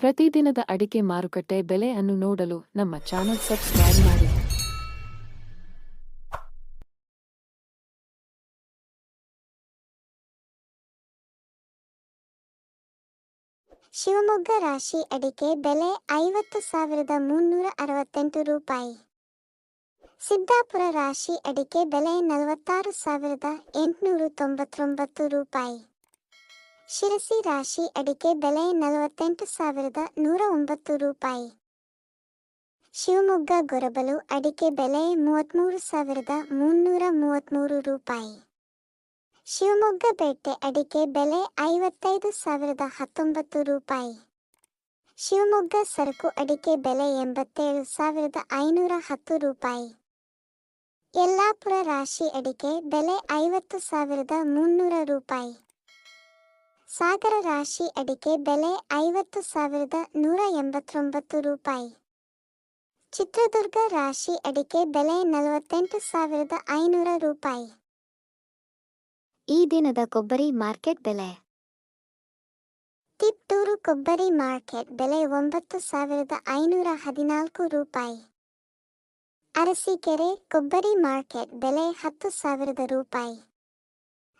ಪ್ರತಿದಿನದ ಅಡಿಕೆ ಮಾರುಕಟ್ಟೆ ಬೆಲೆ ಅನ್ನು ನೋಡಲು ನಮ್ಮ ಚಾನೆಲ್ ಸಬ್ಸ್ಕ್ರೈಬ್ ಮಾಡಿ. ಶಿವಮೊಗ್ಗ ರಾಶಿ ಅಡಿಕೆ ಬೆಲೆ ಐವತ್ತು ಸಾವಿರದ ಮುನ್ನೂರ ಅರವತ್ತೆಂಟು ರೂಪಾಯಿ. ಸಿದ್ದಾಪುರ ರಾಶಿ ಅಡಿಕೆ ಬೆಲೆ ನಲವತ್ತಾರು ಸಾವಿರದ ಎಂಟುನೂರು ತೊಂಬತ್ತೊಂಬತ್ತು ರೂಪಾಯಿ. ಶಿರಸಿ ರಾಶಿ ಅಡಿಕೆ ಬೆಲೆ ನಲವತ್ತೆಂಟು ಸಾವಿರದ ನೂರ ಒಂಬತ್ತು ರೂಪಾಯಿ. ಶಿವಮೊಗ್ಗ ಗೊರಬಲು ಅಡಿಕೆ ಬೆಲೆ ಮೂವತ್ತ್ಮೂರು ಸಾವಿರದ ಮುನ್ನೂರ ಮೂವತ್ತ್ಮೂರು ರೂಪಾಯಿ. ಶಿವಮೊಗ್ಗ ಬೇಟೆ ಅಡಿಕೆ ಬೆಲೆ ಐವತ್ತೈದು ಸಾವಿರದ ಹತ್ತೊಂಬತ್ತು ರೂಪಾಯಿ. ಶಿವಮೊಗ್ಗ ಸರಕು ಅಡಿಕೆ ಬೆಲೆ ಎಂಬತ್ತೇಳು ಸಾವಿರದ ಐನೂರ ಹತ್ತು ರೂಪಾಯಿ. ಯಲ್ಲಾಪುರ ರಾಶಿ ಅಡಿಕೆ ಬೆಲೆ ಐವತ್ತು ಸಾವಿರದ ಮುನ್ನೂರ ರೂಪಾಯಿ. ಸಾಗರ ರಾಶಿ ಅಡಿಕೆ ಬೆಲೆ ಐವತ್ತು ಸಾವಿರದ ನೂರ ಎಂಬತ್ತೊಂಬತ್ತು ರೂಪಾಯಿ. ಚಿತ್ರದುರ್ಗ ರಾಶಿ ಅಡಿಕೆ ಬೆಲೆ ನಲವತ್ತೆಂಟು ಸಾವಿರದ ಐನೂರ ರೂಪಾಯಿ. ಈ ದಿನದ ಕೊಬ್ಬರಿ ಮಾರ್ಕೆಟ್ ಬೆಲೆ. ತಿಪ್ಟೂರು ಕೊಬ್ಬರಿ ಮಾರ್ಕೆಟ್ ಬೆಲೆ ಒಂಬತ್ತು ಸಾವಿರದ ಐನೂರ ಹದಿನಾಲ್ಕು ರೂಪಾಯಿ. ಅರಸೀಕೆರೆ ಕೊಬ್ಬರಿ ಮಾರ್ಕೆಟ್ ಬೆಲೆ ಹತ್ತು ಸಾವಿರದ ರೂಪಾಯಿ.